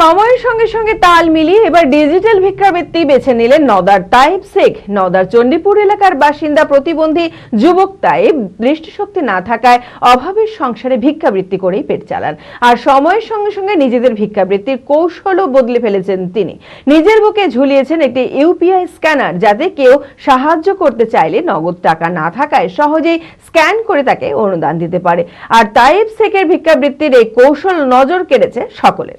সময়ের সঙ্গে সঙ্গে তাল মিলিয়ে এবার ডিজিটাল ভিক্ষাবৃত্তি বেছে নিলেন নদার তাইব শেখ। নদার চণ্ডীপুর এলাকার বাসিন্দা প্রতিবন্ধী যুবক তাইব দৃষ্টিশক্তি না থাকায় অভাবের সংসারে ভিক্ষাবৃত্তি করেই পেট চালান। আর সময়ের সঙ্গে সঙ্গে নিজেদের ভিক্ষাবৃত্তির কৌশলও বদলে ফেলেছেন তিনি। নিজের বুকে ঝুলিয়েছেন একটি ইউপিআই স্ক্যানার যাতে কেউ সাহায্য করতে চাইলে নগদ টাকা না থাকায় সহজেই স্ক্যান করে তাকে অনুদান দিতে পারে। আর তাইব শেখের ভিক্ষাবৃত্তির এই কৌশল নজর কেড়েছে সকলের।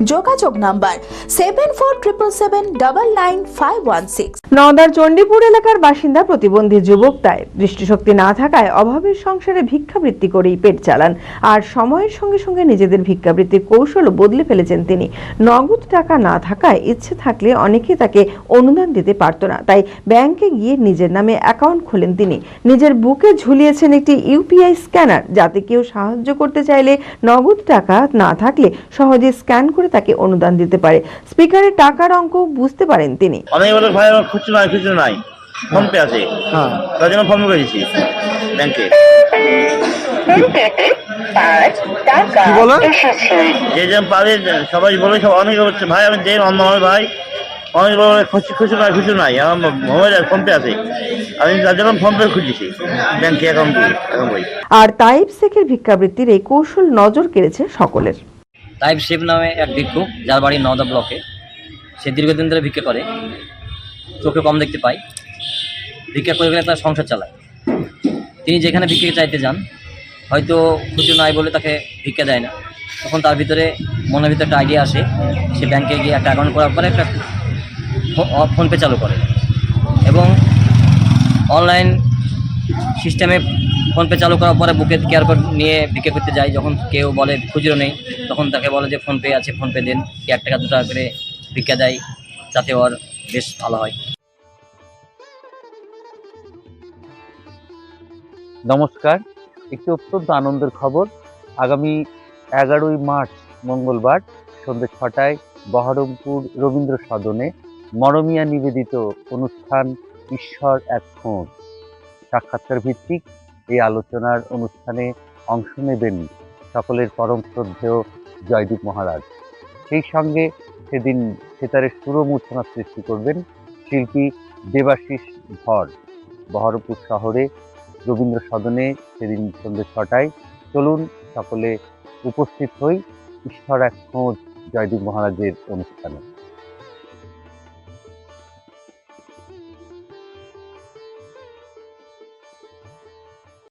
যোগাযোগ নাম্বার সেভেন ফোর চণ্ডীপুর এলাকার বাসিন্দা প্রতিবন্ধী যুবক তাই দৃষ্টিশক্তি না থাকায় অভাবের সংসারে ভিক্ষাবৃত্তি করেই পেট চালান। আর সময়ের সঙ্গে সঙ্গে নিজেদের ভিক্ষাবৃত্তির কৌশলও বদলে ফেলেছেন তিনি। নগদ টাকা না থাকায় ইচ্ছে থাকলে অনেকে তাকে অনুদান দিতে পারত না। তাই ব্যাংকে গিয়ে নিজের নামে অ্যাকাউন্ট খোলেন তিনি। নিজের বুকে ঝুলিয়েছেন একটি ইউপিআই স্ক্যানার। যাতে কেউ সাহায্য করতে চাইলে নগদ টাকা না থাকলে সহজে স্ক্যান করে তাকে অনুদান দিতে পারে। স্পিকারের টাকার অঙ্ক বুঝতে পারেন তিনি। অনেকে বলে ভাই আমার খুচরো নাই খুচরো নাই। ফোন পে আছে তার জন্য ফোন করে দিয়েছি ব্যাংকে। কি বলে? যে পাবে সবাই বলে সব অনেকে বলছে ভাই আমি দেন অন্য আমার ভাই। অনেকে বলে খুচরো খুচরো নাই খুচরো নাই? আমার মোবাইল ফোন পে আছে। আমি তার জন্য ফোন পে খুঁজেছি ব্যাংকে অ্যাকাউন্ট আর তাইব শেখের ভিক্ষাবৃত্তির এই কৌশল নজর কেড়েছে সকলের। তাইব শিব নামে এক ভিক্ষুক যার বাড়ি নওদা ব্লকে। সে দীর্ঘদিন ধরে ভিক্ষা করে। চোখে কম দেখতে পায়। ভিক্ষা করে গেলে তার সংসার চালায়। তিনি যেখানে ভিক্ষা চাইতে যান, হয়তো খুচরো নাই বলে তাকে ভিক্ষা দেয় না। তখন তার ভিতরে মনের ভিতরে একটা আইডিয়া আসে। সে ব্যাংকে গিয়ে একটা অ্যাকাউন্ট করার পরে একটা ফোনপে চালু করে। এবং অনলাইন সিস্টেমে ফোনপে চালু করার পরে বুকে কেয়ার কোড নিয়ে ভিক্ষা করতে যায় যখন কেউ বলে খুচরো নেই, তখন তাকে বলে যে ফোনপে আছে ফোনপে দেন। কি এক টাকা দু টাকা করে ভিক্ষা দেয় যাতে ওর বেশ ভালো হয়। নমস্কার, একটি অত্যন্ত আনন্দের খবর। আগামী এগারোই মার্চ, মঙ্গলবার, সন্ধ্যে ছটায় বহরমপুর রবীন্দ্র সদনে মরমিয়া নিবেদিত অনুষ্ঠান, ঈশ্বর এক সাক্ষাৎকার ভিত্তিক এই আলোচনার অনুষ্ঠানে অংশ নেবেন সকলের পরম শ্রদ্ধেয় জয়দীপ মহারাজ। সেই সঙ্গে সেদিন সেতারের সুরমূর্ছনা সৃষ্টি করবেন শিল্পী দেবাশিস ধর। বহরমপুর শহরে রবীন্দ্র সদনে সেদিন সন্ধ্যে ছটায়। চলুন সকলে উপস্থিত হই ঈশ্বর এক খোঁজ জয়দীপ মহারাজের অনুষ্ঠানে।